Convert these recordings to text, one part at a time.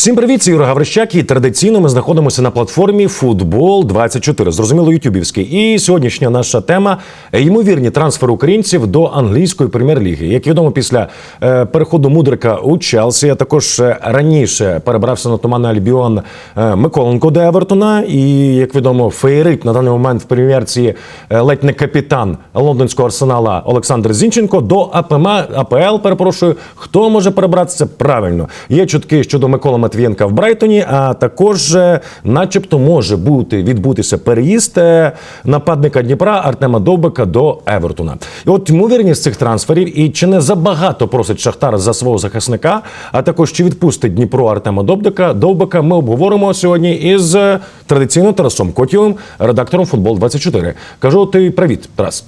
Всім привіт, це Юра Гаврищак. І традиційно ми знаходимося на платформі Футбол 24 Зрозуміло, ютюбівський. І сьогоднішня наша тема ймовірні трансфери українців до англійської прем'єр-ліги. Як відомо, після е, переходу Мудрика у Челсі, а також е, раніше перебрався на Туман Альбіон е, Миколенко до Евертона. І як відомо, феєрит на даний момент в прем'єрці е, ледь не капітан лондонського арсенала Олександр Зінченко до АПМ, АПЛ. Перепрошую, хто може перебратися правильно? Є чутки щодо Миколи Матвієнка в Брайтоні, а також, е, начебто, може бути відбутися переїзд е, нападника Дніпра Артема Довбика до Евертона. І от ймовірність цих трансферів, і чи не забагато просить Шахтар за свого захисника, а також чи відпустить Дніпро Артема Довбика, Довбика, ми обговоримо сьогодні із е, традиційно Тарасом Котєвим, редактором Футбол 24 Кажу, ти привіт, Тарас.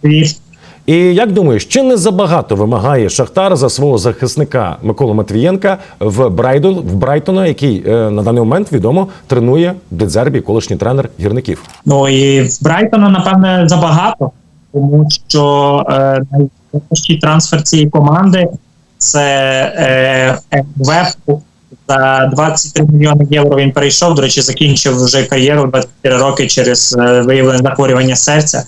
Привіт. І як думаєш, чи не забагато вимагає Шахтар за свого захисника Миколи Матвієнка в Брайдон в Брайтона, який е, на даний момент відомо тренує Дедзербі, колишній тренер гірників? Ну і в Брайтона, напевне, забагато, тому що е, найважчий трансфер цієї команди це е, Веб. За 23 мільйони євро він перейшов. До речі, закінчив вже кар'єру 24 роки через е, виявлене захворювання серця.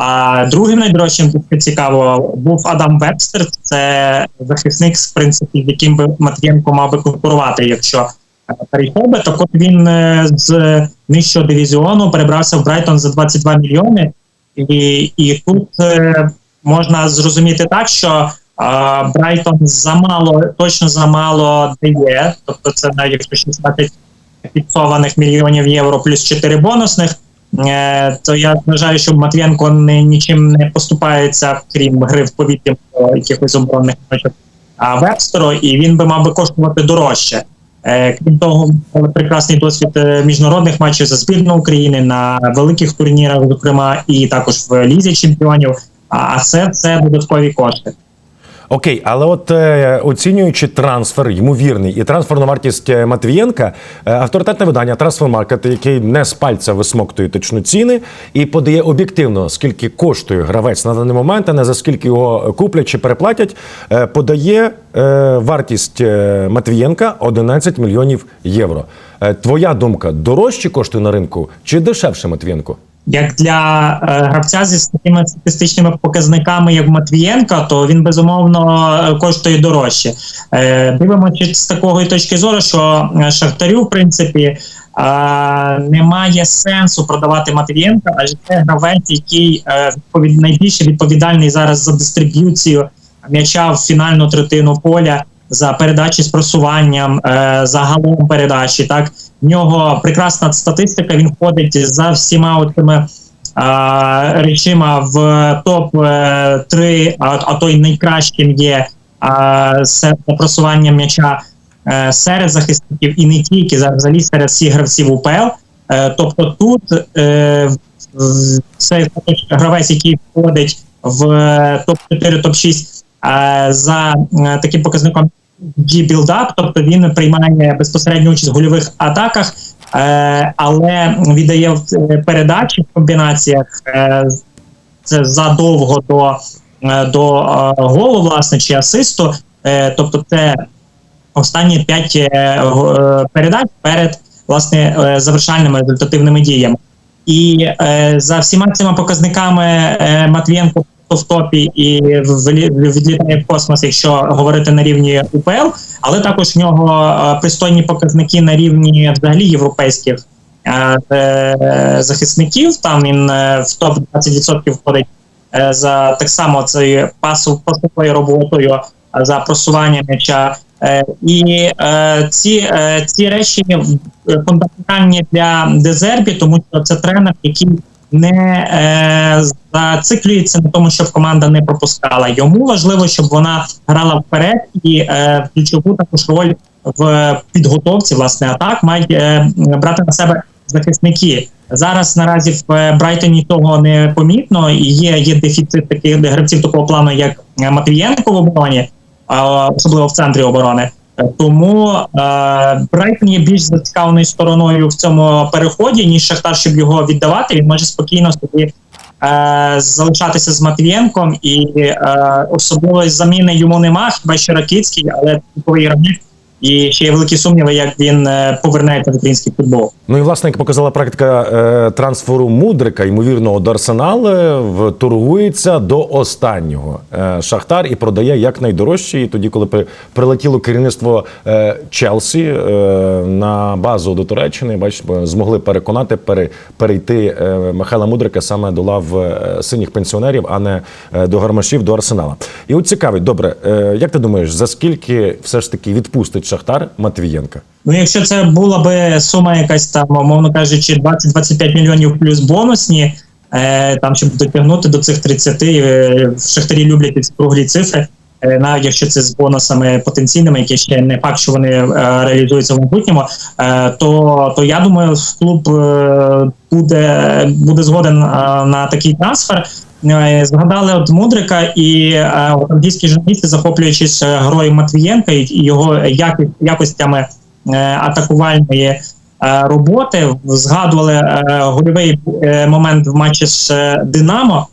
А другим найдорожчим тут цікаво був Адам Вебстер. Це захисник, в принципі, з яким би Матвієнко мав би конкурувати, якщо е, перейшов. Так от він е, з нижчого дивізіону перебрався в Брайтон за 22 мільйони, і, і тут е, можна зрозуміти так, що Брайтон замало, точно замало дає, тобто це навіть якщо 16 фіксованих мільйонів євро плюс 4 бонусних. Е, то я вважаю, що Матвієнко не нічим не поступається, крім гри в повітрі по якихось оборонних матчах а і він би мав би коштувати дорожче. Е, Крім того, прекрасний досвід е, міжнародних матчів за збірну України на великих турнірах, зокрема, і також в лізі чемпіонів. А це все додаткові кошти. Окей, але от е, оцінюючи трансфер, ймовірний і трансферну вартість е, Матвієнка, е, авторитетне видання Трансфермаркет, який не з пальця висмоктує точно ціни і подає об'єктивно, скільки коштує гравець на даний момент, а не за скільки його куплять чи переплатять, е, подає е, вартість е, Матвієнка 11 мільйонів євро. Е, твоя думка, дорожче коштує на ринку чи дешевше Матвієнку? Як для е, гравця зі такими статистичними показниками, як Матвієнка, то він безумовно е, коштує дорожче. Е, дивимося з такої точки зору, що е, Шахтарю, в принципі, е, немає сенсу продавати Матвієнка, адже це гравець, який е, відповід, найбільше відповідальний зараз за дистриб'юцію м'яча в фінальну третину поля. За передачі з просуванням, е, за передачі, так в нього прекрасна статистика. Він входить за всіма цими речима в топ 3 а, а то найкращим є а, просування м'яча е, серед захисників і не тільки взагалі серед всіх гравців УПЛ. Е, тобто тут е, це гравець, який входить в топ 4 топ 6 за е, таким показником G-build-up, тобто він приймає безпосередню участь в гольових атаках, е, але віддає е, передачі в комбінаціях е, задовго до, е, до е, голу, власне, чи асисту. Е, тобто, це останні 5 передач перед власне е, завершальними результативними діями. І е, за всіма цими показниками е, Матвієнко в топі і відлітає в космос, якщо говорити на рівні УПЛ, але також в нього е, пристойні показники на рівні взагалі європейських е, е, захисників. Там він в топ 20% входить за так само цією пасовою роботою, за просування м'яча. І ці, ці речі фундаментальні для Дезербі, тому що це тренер, який не е, зациклюється на тому, щоб команда не пропускала. Йому важливо, щоб вона грала вперед і е, ключову також роль в підготовці власне атак мають е, брати на себе захисники. Зараз наразі в е, Брайтоні того не помітно. Є, є дефіцит таких гравців такого плану, як Матвієнко в обороні, особливо в центрі оборони. Тому е, Брайтон є більш зацікавленою стороною в цьому переході, ніж Шахтар, щоб його віддавати. Він може спокійно собі е, залишатися з Матвієнком, і е, особливої заміни йому нема. Хіба що Ракіцький, але типовий гравець і ще є великі сумніви, як він е, повернеться в український футбол. Ну і власне, як показала практика е, трансферу Мудрика, ймовірно, до Арсенал е, торгується до останнього е, Шахтар і продає як найдорожче. І тоді, коли при, прилетіло керівництво е, Челсі е, на базу до Туреччини, бо змогли переконати пере, перейти е, Михайла Мудрика саме до лав е, синіх пенсіонерів, а не е, до гармашів до Арсенала. І от цікавить, добре, е, як ти думаєш, за скільки все ж таки відпустить Шахтар Матвієнка? Ну, якщо це була би сума якась там, умовно кажучи, 20-25 мільйонів плюс бонусні, е, там щоб дотягнути до цих 30, е, в Шахтарі люблять ці круглі цифри. Е, навіть якщо це з бонусами потенційними, які ще не факт, що вони е, реалізуються в майбутньому, е, то, то я думаю, клуб е, буде, буде згоден е, на такий трансфер. Е, Згадали от Мудрика і е, англійські журналісти, захоплюючись е, грою Матвієнка і його якостями атакувальної роботи, згадували гольовий момент в матчі з Динамо.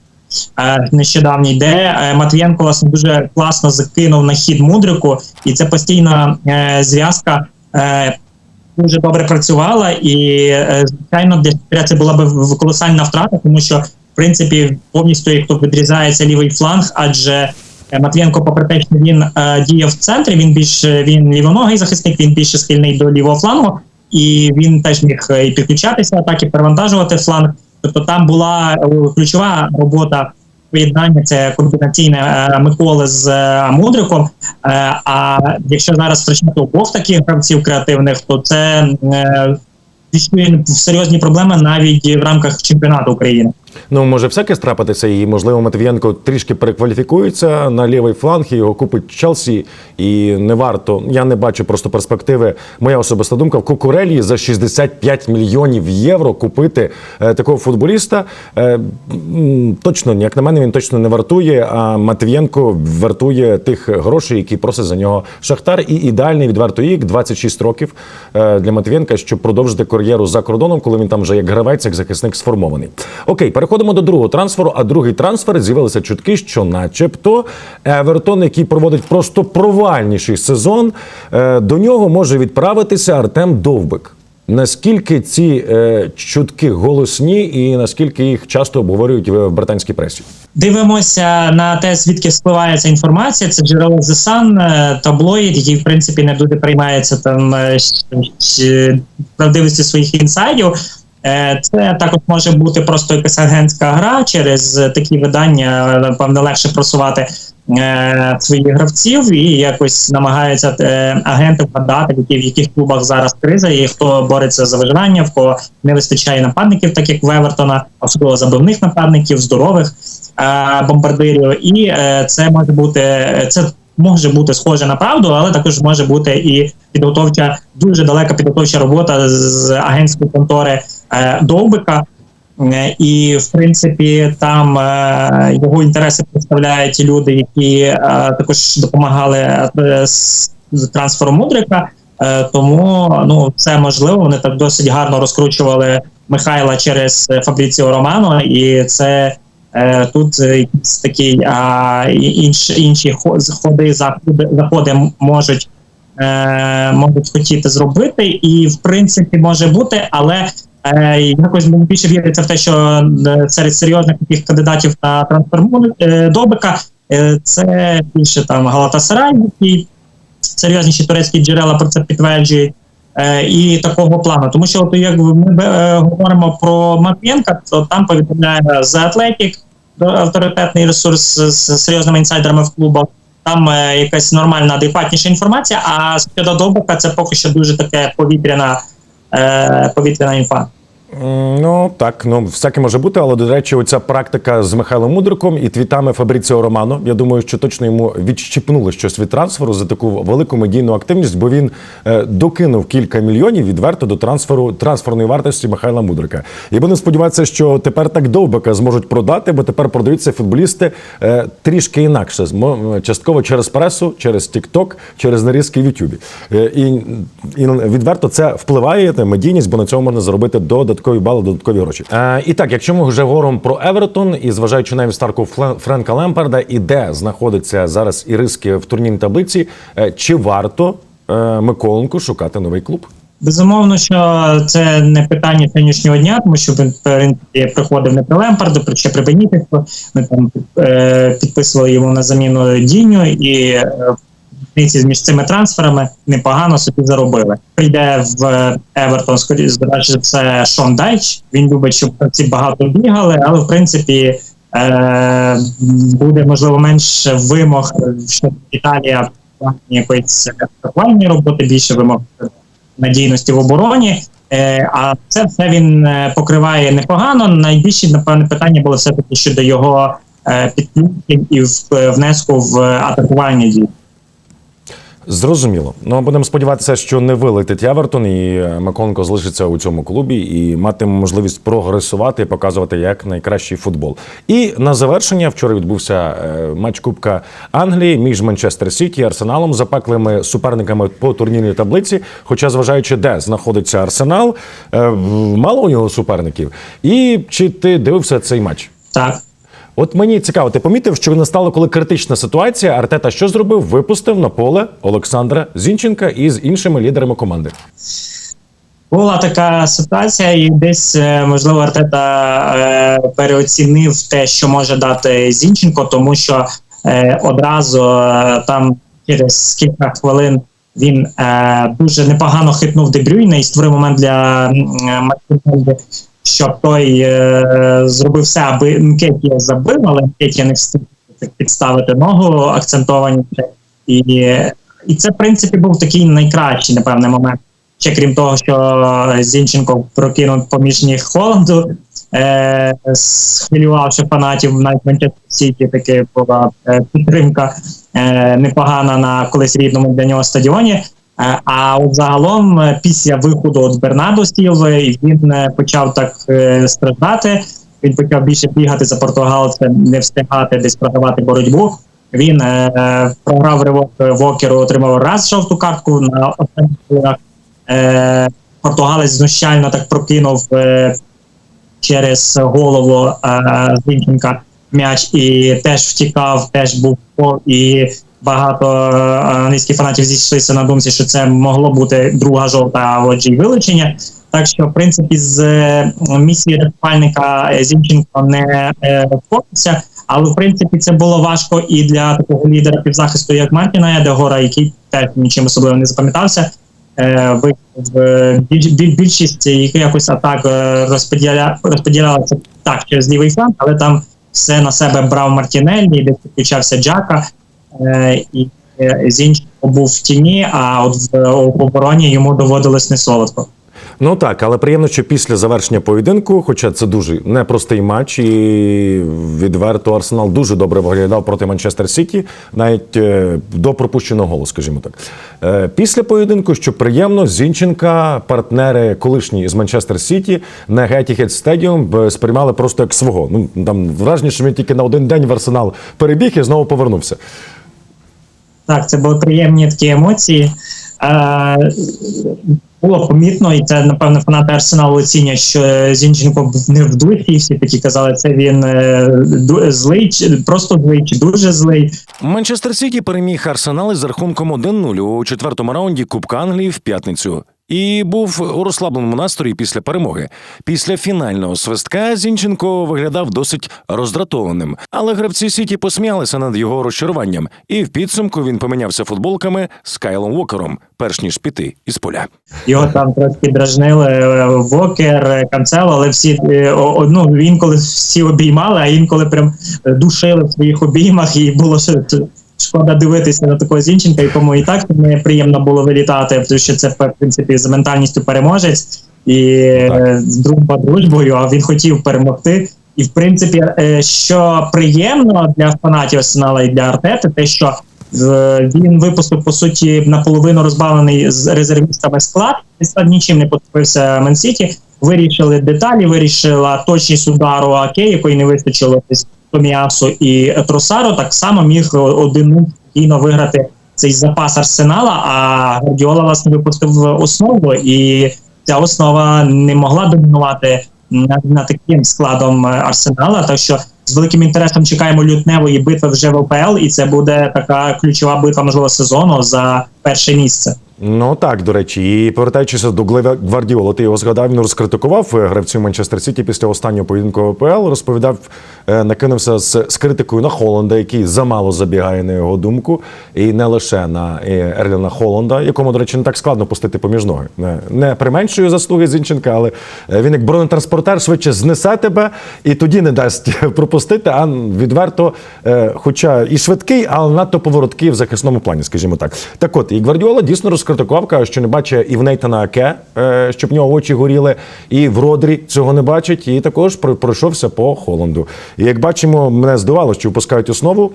Нещодавній, де Матвієнко власне дуже класно закинув на хід мудрику, і це постійна зв'язка дуже добре працювала. І звичайно, для це була б колосальна втрата, тому що принципі повністю як відрізається лівий фланг, адже е, Матвієнко, попри те, що він е, діє в центрі, він більш він лівоногий захисник, він більше схильний до лівого флангу, і він теж міг е, і підключатися атаки, перевантажувати фланг. Тобто там була е, ключова робота поєднання, це комбінаційне е, Миколи з е, Мудриком. Е, а якщо зараз втрачати обох таких гравців креативних, то це е, серйозні проблеми навіть в рамках чемпіонату України. Ну, може всяке страпитися, і можливо Матвієнко трішки перекваліфікується на лівий фланг і його купить Челсі. І не варто. Я не бачу просто перспективи. Моя особиста думка в Кукурелі за 65 мільйонів євро купити е, такого футболіста. Е, точно, як на мене, він точно не вартує. А Матвієнко вартує тих грошей, які просить за нього Шахтар. І ідеальний відверто вік 26 років е, для Матвієнка, щоб продовжити кар'єру за кордоном, коли він там вже як гравець, як захисник сформований. Окей, переходимо до другого трансферу. А другий трансфер з'явилися чутки, що, начебто, Евертон, який проводить просто провальніший сезон, е, до нього може відправитися Артем Довбик. Наскільки ці е, чутки голосні, і наскільки їх часто обговорюють в британській пресі? Дивимося на те, звідки спливає ця інформація. Це джерело The Sun, е, таблоїд, який в принципі не дуже приймається там е, правдивості своїх інсайдів. Е, Це також може бути просто якась агентська гра через такі видання, напевно, легше просувати е, своїх гравців і якось намагаються е, агенти вгадати, в яких клубах зараз криза, і хто бореться за виживання, в кого не вистачає нападників, так як в Евертона, особливо забивних нападників, здорових бомбардирів. І це може бути це. Може бути схоже на правду, але також може бути і підготовча, дуже далека підготовча робота з агентської контори Довбика. Е, І в принципі там е, його інтереси представляють люди, які е, також допомагали е, з, трансфером Мудрика. Е, тому ну це можливо. Вони так досить гарно розкручували Михайла через е, Фабріціо Романо, і це е, тут е, якісь такі а, інші інші ходи заходи, заходи можуть. Е, можуть хотіти зробити, і в принципі може бути, але е, якось мені більше віриться в те, що е, серед серйозних таких кандидатів на трансфер е, Добика е, це більше там Галатасарай, який серйозніші турецькі джерела про це підтверджують. Е, і такого плану, тому що от як ми е, говоримо про Матвієнка, то там повідомляє The Athletic, авторитетний ресурс з, серйозними інсайдерами в клубах. Там е, якась нормальна, адекватніша інформація. А щодо Довбика, це поки що дуже таке повітряна, е, повітряна інфа. Ну так, ну всяке може бути, але до речі, оця практика з Михайлом Мудриком і твітами Фабріціо Романо. Я думаю, що точно йому відщипнули щось від трансферу за таку велику медійну активність, бо він е, докинув кілька мільйонів відверто до трансферу трансферної вартості Михайла Мудрика. І будемо сподіватися, що тепер так довбика зможуть продати, бо тепер продаються футболісти е, трішки інакше. Частково через пресу, через TikTok, через нарізки в Ютубі. Е, і, і відверто це впливає на медійність, бо на цьому можна заробити додаткові бали, додаткові гроші. Е, і так, якщо ми вже говоримо про Евертон, і зважаючи навіть старку Френка Лемпарда, і де знаходиться зараз і риски в турнірній таблиці, е, чи варто е, Миколенку шукати новий клуб? Безумовно, що це не питання сьогоднішнього дня, тому що він в принципі приходив не при Лемпарду, ще при Бенітесу. Ми там е, підписували йому на заміну Діню і е, різниці між цими трансферами непогано собі заробили. Прийде в Евертон, скоріше за все Шон Дайч. Він любить, щоб ці багато бігали, але в принципі е, буде можливо менше вимог, що Італія якоїсь атакувальної роботи, більше вимог надійності в обороні. Е, а це все він е, покриває непогано. Найбільші напевне питання було все таки щодо його е, підключень і в- е, внеску в атакування дій. Зрозуміло. Ну будемо сподіватися, що не вилетить Явертон, і е, Миколенко залишиться у цьому клубі і матиме можливість прогресувати і показувати як найкращий футбол. І на завершення вчора відбувся е, матч Кубка Англії між Манчестер Сіті і Арсеналом, запеклими суперниками по турнірній таблиці. Хоча, зважаючи, де знаходиться Арсенал, е, мало у нього суперників. І чи ти дивився цей матч? Так. От мені цікаво, ти помітив, що настала коли критична ситуація. Артета що зробив? Випустив на поле Олександра Зінченка із іншими лідерами команди. Була така ситуація, і десь е, можливо Артета е, переоцінив те, що може дати Зінченко, тому що е, одразу там через кілька хвилин він дуже непогано хитнув Дебрюйна і створив момент для м, Мартінелли, щоб той е, зробив все, аби Нкетія забив, але Нкетія не встиг підставити ногу акцентованіше. І, і це, в принципі, був такий найкращий, напевне, момент. Ще крім того, що Зінченко прокинув поміж ніг Холланду, е, схвилювавши фанатів навіть Манчестер Сіті, таки була е, підтримка е, непогана на колись рідному для нього стадіоні. Е, а от загалом, е, після виходу от Бернадо Стілви, він е, почав так страждати. Він почав більше бігати за португалцем, не встигати десь програвати боротьбу. Він е, програв ривок Вокеру, отримав раз жовту картку на останніх. Е, португалець знущально так прокинув е, через голову е, Зінченка м'яч і теж втікав, теж був і багато е, англійських фанатів зійшлися на думці, що це могло бути друга жовта, а отже й вилучення. Так що, в принципі, з е, місії рятувальника Зінченко не е, впорався, але в принципі це було важко і для такого лідера півзахисту, як Мартіна Едегора, який теж нічим особливо не запам'ятався. Е, в- біль- біль- більшість якихось атак е, розподіля, розподілялася так через лівий фланг, але там все на себе брав Мартінеллі, де підключався Джака, е, і е, Зінченко був в тіні, а от в, обороні йому доводилось не солодко. Ну так, але приємно, що після завершення поєдинку, хоча це дуже непростий матч, і відверто Арсенал дуже добре виглядав проти Манчестер Сіті, навіть е, до пропущеного голу, скажімо так. Е, Після поєдинку, що приємно, Зінченка, партнери колишні з Манчестер Сіті на Гетіхед Стедіум сприймали просто як свого. Ну там враження, що він тільки на один день в Арсенал перебіг і знову повернувся. Так, це були приємні такі емоції. Е, було помітно, і це, напевно, фанати Арсеналу оцінять, що Зінченко був не в духі. всі такі казали, це він е, злий, просто злий, чи дуже злий. Манчестер Сіті переміг Арсенал із рахунком 1-0 у четвертому раунді Кубка Англії в п'ятницю. І був у розслабленому настрої після перемоги. Після фінального свистка Зінченко виглядав досить роздратованим, але гравці Сіті посміялися над його розчаруванням, і в підсумку він помінявся футболками з Кайлом Уокером, перш ніж піти із поля. Його там трошки дражнили е, Вокер, е, Канцело, але всі е, о- о- ну, інколи всі обіймали, а інколи прям душили в своїх обіймах, і було ще шкода дивитися на такого Зінченка, якому і так не приємно було вилітати, тому що це в принципі за ментальністю переможець і е, дружба дружбою, а він хотів перемогти. І в принципі, е, що приємно для фанатів Арсенала і для Артети, те, що е, він випустив по суті наполовину розбавлений з резервістами склад. Цей склад нічим не поступився Мансіті. Вирішили деталі, вирішила точність удару Аке, якої не вистачило десь Томіасу і Тросаро. Так само міг один спокійно виграти цей запас арсенала. А Гвардіола власне випустив основу, і ця основа не могла домінувати над, над таким складом арсенала. Так що з великим інтересом чекаємо лютневої битви вже в ОПЛ, і це буде така ключова битва можливо сезону за перше місце. Ну так, до речі, і повертаючись до Глева Гвардіола, ти його згадав, він розкритикував е, гравців Манчестер Сіті після останнього поєдинку ВПЛ. Розповідав, е, накинувся з, з критикою на Холланда, який замало забігає на його думку, і не лише на е, Ерліна Холланда, якому, до речі, не так складно пустити поміж ноги. Не, не применшує заслуги Зінченка, але він як бронетранспортер швидше знесе тебе і тоді не дасть пропустити, а відверто, хоча і швидкий, але надто повороткий в захисному плані, скажімо так. Так от, і Гвардіола дійсно каже, що не бачить і в Нейтана Аке, е, щоб в нього очі горіли, і в Родрі цього не бачить, і також про- пройшовся по Холланду. І як бачимо, мене здивувало, що випускають основу.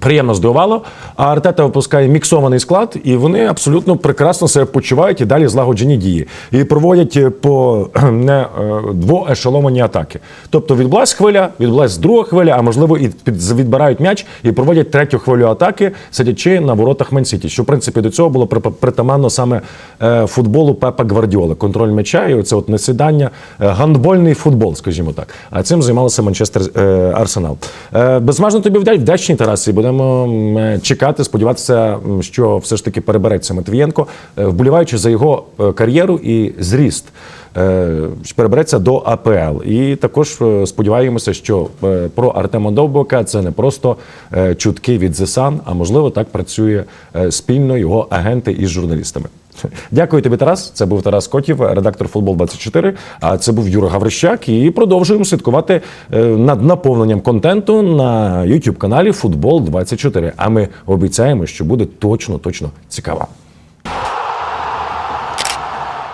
Приємно здивувало, а Артета випускає міксований склад, і вони абсолютно прекрасно себе почувають і далі злагоджені дії. І проводять е, по не е, двоешеловані атаки. Тобто відбулась хвиля, відбулась друга хвиля, а можливо і відбирають м'яч і проводять третю хвилю атаки, сидячи на воротах Менсіті. Що в принципі до цього було при- притаманно саме е, футболу Пепа Гвардіоли. Контроль м'яча і оце от несідання, е, гандбольний футбол, скажімо так. А цим займалося Манчестер Арсенал. Безмежно тобі вдя- вдячні, Тарас, і будемо чекати, сподіватися, що все ж таки перебереться Матвієнко, е, вболіваючи за його е, кар'єру і зріст. е, Перебереться до АПЛ. І також сподіваємося, що про Артема Довбока це не просто чутки від ЗСАН, а можливо так працює спільно його агенти із журналістами. Дякую тобі, Тарас. Це був Тарас Котів, редактор футбол 24 А це був Юра Гаврищак. І продовжуємо слідкувати е, над наповненням контенту на youtube каналі Футбол 24 А ми обіцяємо, що буде точно точно цікаво.